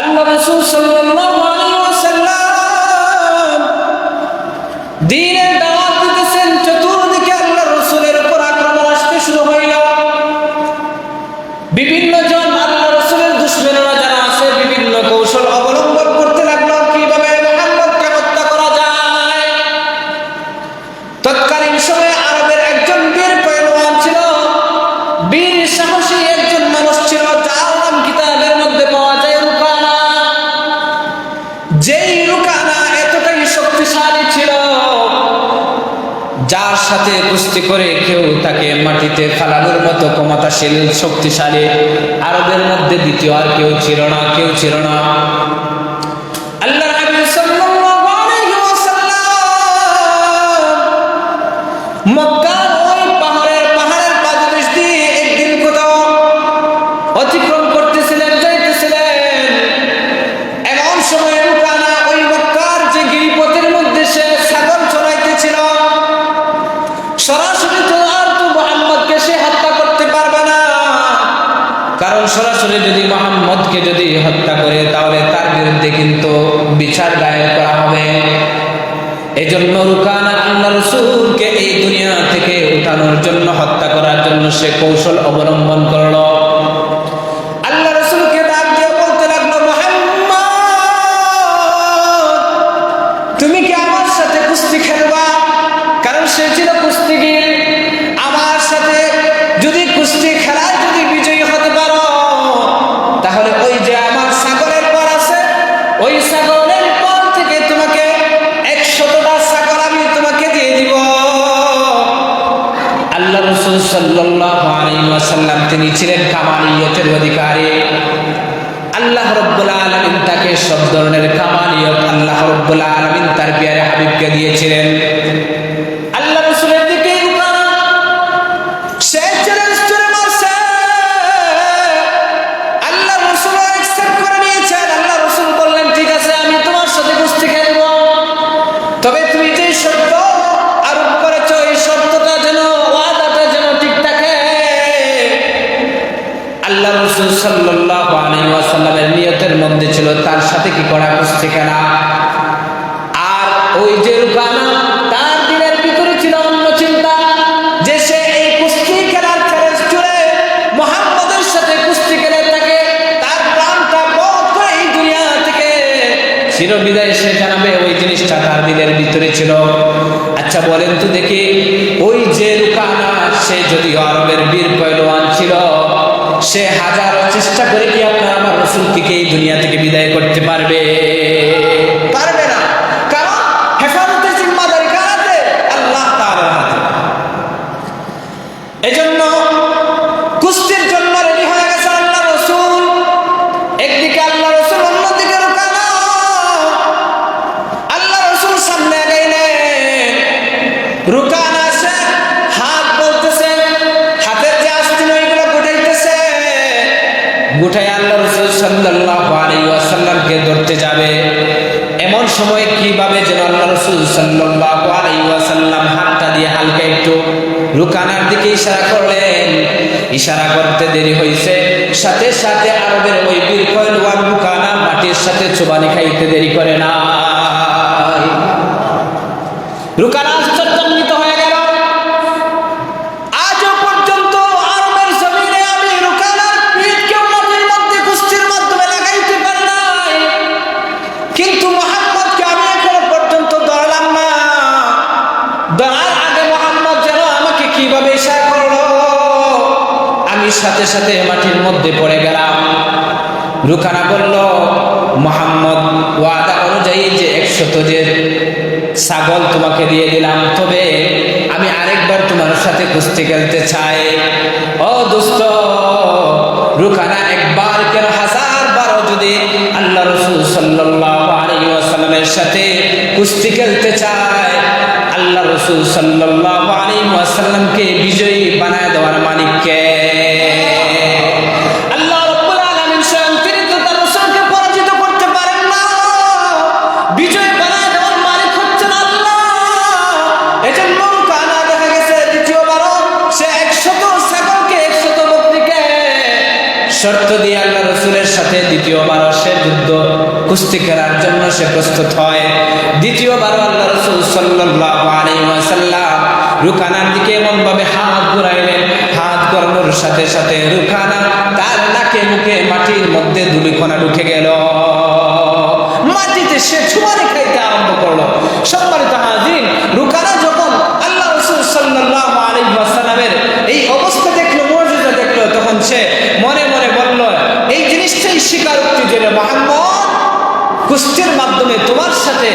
আল্লাহ রাসূল সাল্লাল্লাহু আলাইহি ওয়াসাল্লাম দ্বীনের দাওয়াত দিতেছেন, চতুর্দিকে আল্লাহ রাসূলের উপর আক্রমণ আসতে শুরু হইল। বিভিন্ন জন আল্লাহ রাসূলের দুশমনেরা যারা আছে, বিভিন্ন কৌশল অবলম্বন করতে লাগল, কীভাবে মুহাম্মদকে হত্যা করা যায়। তৎকালীন সময়ে আরবের একজন বীর পয়লওয়ান ছিল, বীর সাহসী একজন যার সাথে কুস্তি করে কেউ তাকে মাটিতে ফালানোর মতো ক্ষমতাশীল, শক্তিশালী আরবের মধ্যে দ্বিতীয় আর কেউ ছিল না, কেউ ছিল না। মক্কার ওই পাহাড়ের পাহাড়ের পাদদেশ দিয়ে একদিন কোথাও অতিক্রম কারণ সরাসরি যদি মোহাম্মদকে যদি হত্যা করে, তাহলে তার বিরুদ্ধে কিন্তু বিচার দায়ের করা হবে। এজন্য রুকানা আল্লাহ রসুলকে এই দুনিয়া থেকে উঠানোর জন্য, হত্যা করার জন্য সে কৌশল অবলম্বন রসুল সাল্লাল্লাহু আলাইহি ওয়াসাল্লাম তিনি ছিলেন কামালিয়তের অধিকারী। আল্লাহ রব্বুল আলমিন তাকে সব ধরনের কামালিয়ত আল্লাহ রব্বুল আলমিন তার পিয়ারে হাবিবকে দিয়েছিলেন। ওয়াসাল্লামের নিয়তের মধ্যে ছিল, তার সাথে কি করা কুস্তি খেলা আর ওই যে তার দিনের ভিতরে ছিল অন্য চিন্তা, যে সে এই কুস্তি খেলার সাথে কুস্তি থাকে, তার দুনিয়া থেকে সে ওই জিনিসটা তার দিনের ভিতরে ছিল। আচ্ছা বলেন তো দেখি, ওই যে রুকানা সে যদি আরবের বীর পয়লোয়ান ছিল সে হাজার চেষ্টা করে কি আপনার আমার রসুলকে এই দুনিয়া থেকে বিদায় করতে পারবে? গুটাই আল্লাহ রসুল সাল্লাল্লাহু আলাইহি ওয়াসাল্লামকে ধরতে যাবে। এমন সময় কীভাবে যেন আল্লাহ রসুল সাল্লাল্লাহু আলাইহি ওয়াসাল্লাম হাতটা দিয়ে হালকা একটু রুকানার দিকে ইশারা করলেন। ইশারা করতে দেরি হয়েছে। সাথে সাথে আরবের ওই বীর রুকানা মাটির সাথে চুবানি খাইতে দেরি করে না সাথে সাথে মাটির মধ্যে পড়ে গেলাম। রুকানা বলল, মোহাম্মদ, ওয়াদা অনুযায়ী যে একশত যে ছাগল তোমাকে দিয়ে দিলাম, তবে আমি আরেকবার তোমার সাথে কুস্তি খেলতে চাই। ও দোস্ত রুকানা একবার কেন হাজার বারো যদি আল্লাহ রসুল ওয়াসাল্লামের সাথে কুস্তি খেলতে চায়, আল্লাহ রসুল সাল্লাল্লাহু আলাইহি ওয়াসাল্লামকে বিজয়ী বানায় দেওয়ার মালিককে শর্ত দিয়ে আল্লাহ রসুলের সাথে দ্বিতীয়বার সে যুদ্ধ কুস্তি খেলার জন্য সে প্রস্তুত হয়। দ্বিতীয়বার আল্লাহ রসুল সাল্লাল্লাহু আলাইহি রুকানার দিকে এমন ভাবে হাত ঘুরাইলেন। হাত ঘোরানোর সাথে সাথে রুকানা তার নাকে মুখে মাটির মধ্যে ধুলিকণা ঢুকে গেল। মাটিতে সে ছুমারি খাইতে আরম্ভ করল। সম্মানিত কুস্তির মাধ্যমে তোমার সাথে